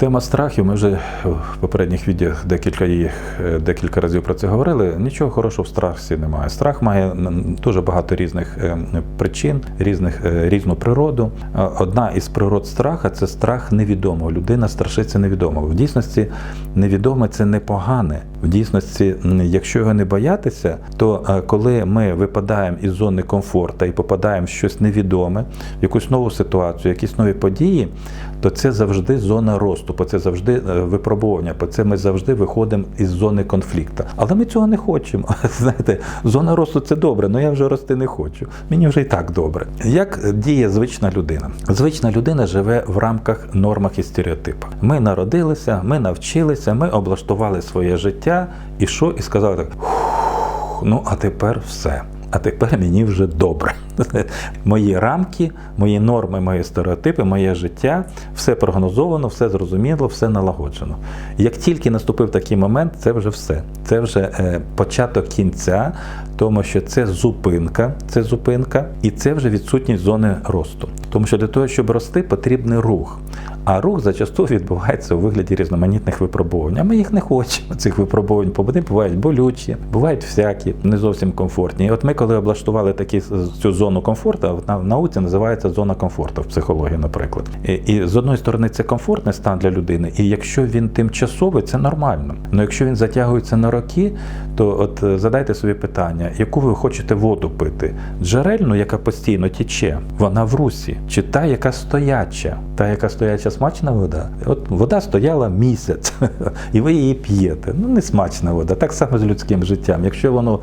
Тема страхів. Ми вже в попередніх відео декілька їх е, декілька разів про це говорили. Нічого хорошого в страхі немає. Страх має дуже багато різних е, причин, різних е, різну природу. Одна із природ страха це страх невідомого. Людина страшиться невідомого. В дійсності невідоме це непогане. В дійсності, якщо його не боятися, то коли ми випадаємо із зони комфорту і попадаємо в щось невідоме, в якусь нову ситуацію, якісь нові події, то це завжди зона росту, це завжди е, випробування, це ми завжди виходимо із зони конфлікту. Але ми цього не хочемо. Знаєте, зона росту це добре, але я вже рости не хочу. Мені вже і так добре. Як діє звична людина? Звична людина живе в рамках нормах і стереотипах. Ми народилися, ми навчилися, ми облаштували своє життя і що? І сказали так. Ну, а тепер все. А тепер мені вже добре. Мої рамки, мої норми, мої стереотипи, моє життя, все прогнозовано, все зрозуміло, все налагоджено. Як тільки наступив такий момент, це вже все. Це вже е, початок кінця, тому що це зупинка, це зупинка, і це вже відсутність зони росту. Тому що для того, щоб рости, потрібний рух. А рух зачасту відбувається у вигляді різноманітних випробувань. А ми їх не хочемо, цих випробувань, бо вони бувають болючі, бувають всякі, не зовсім комфортні. І от ми, коли облаштували такі, цю зону комфорту, в науці називається зона комфорту в психології, наприклад. І, і з одної сторони це комфортний стан для людини, і якщо він тимчасовий, це нормально. Але якщо він затягується на роки, то от е, задайте собі питання, яку ви хочете воду пити? Джерельну, яка постійно тіче, вона в русі, чи та, яка стояча, та, яка стояча смачна вода. От вода стояла місяць, і ви її п'єте. Ну, не смачна вода. Так само з людським життям. Якщо воно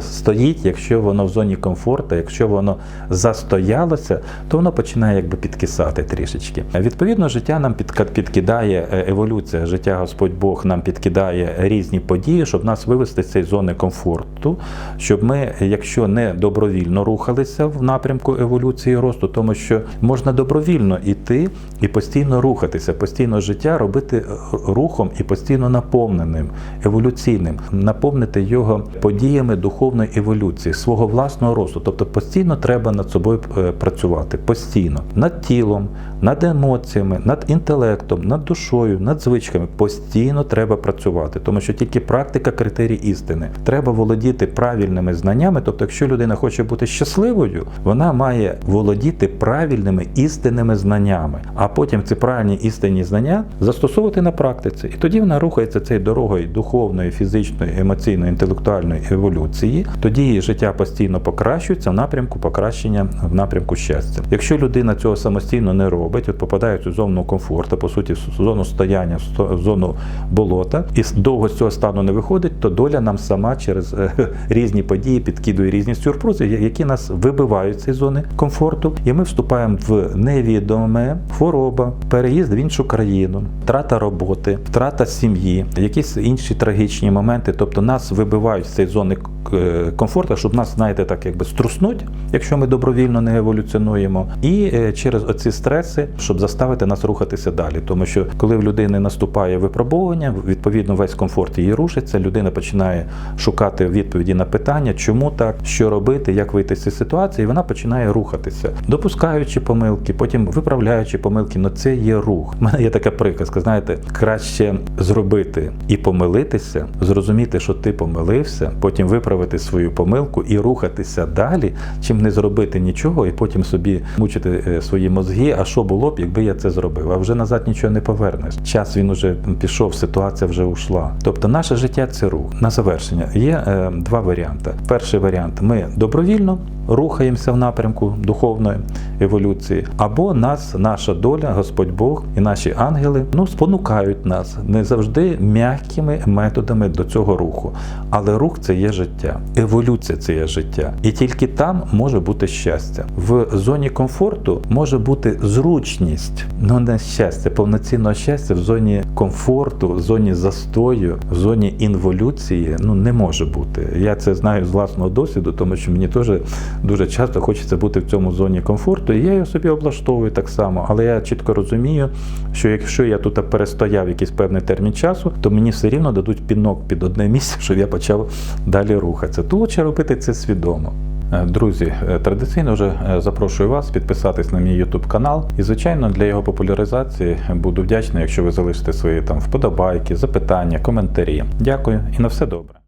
стоїть, якщо воно в зоні комфорту, якщо воно застоялося, то воно починає якби підкисати трішечки. Відповідно, життя нам підкидає е, еволюція, життя Господь Бог нам підкидає різні події, щоб нас вивести з цієї зони комфорту, щоб ми, якщо не добровільно рухалися в напрямку еволюції росту, тому що можна добровільно йти і постійно рухатися, постійно життя робити е, рухом і постійно наповненим, еволюційним, наповнити його подіями духовної еволюції, свого власного росту. Тобто постійно треба над собою е, працювати, постійно над тілом, над емоціями, над інтелектом, над душою, над звичками. Постійно треба працювати, тому що тільки практика критерій істини. Треба володіти правильними знаннями. Тобто, якщо людина хоче бути щасливою, вона має володіти правильними істинними знаннями, а потім ці правильні істинні знання застосовувати на практиці. І тоді вона рухається цією дорогою духовної, фізичної, емоційної, інтелектуальної еволюції. Тоді її життя постійно покращується в напрямку покращення, в напрямку щастя. Якщо людина цього самостійно не робить, от попадає в цю зону комфорту, по суті, в зону стояння, в зону болота, і довго з цього стану не виходить, то доля нам сама через е, різні події підкидує різні сюрпризи, які нас вибивають з цієї зони комфорту, і ми вступаємо в невідоме, хвороба, переїзд в іншу країну, втрата роботи, втрата сім'ї, якісь інші трагічні моменти. Тобто нас вибивають з цієї зони е, комфорту, щоб нас, знаєте, так якби струснуть, якщо ми добровільно не еволюціонуємо, і е, через оці стреси, щоб заставити нас рухатися далі. Тому що коли в людини наступає випробовування, відповідно весь комфорт її рушиться, людина починає шукати відповіді на питання, чому так, що робити, як вийти з цієї ситуації, і вона починає рухатися, допускаючи помилки, потім виправляючи помилки. Ну це є рух. У мене є така приказка. Знаєте, краще зробити і помилитися, зрозуміти, що ти помилився, потім виправити свою помилку і рухатися далі, чим не зробити нічого, і потім собі мучити е, свої мозги. А що було б, якби я це зробив? А вже назад нічого не повернеш. Час він уже пішов, ситуація вже ушла. Тобто, наше життя це рух. На завершення є е, два варіанти. Перший варіант: ми добровільно рухаємося в напрямку духовної еволюції, або нас, наша доля, Господь Бог і наші ангели ну спонукають нас не завжди м'якими методами до цього руху. Але рух це є життя, еволюція це є життя. І тільки там може бути щастя. В зоні комфорту може бути зручність, але не щастя, повноцінного щастя в зоні комфорту, в зоні застою, в зоні інволюції ну не може бути. Я це знаю з власного досвіду, тому що мені теж дуже часто хочеться бути в цьому зоні комфорту, і я його собі облаштовую так само. Але я чітко розумію, що якщо я тут перестояв якийсь певний термін часу, то мені все рівно дадуть пінок під одне місце, щоб я почав далі рухатися. То лучше робити це свідомо. Е, Друзі, е, традиційно вже е, запрошую вас підписатись на мій YouTube канал. І, звичайно, для його популяризації буду вдячний, якщо ви залишите свої там вподобайки, запитання, коментарі. Дякую і на все добре.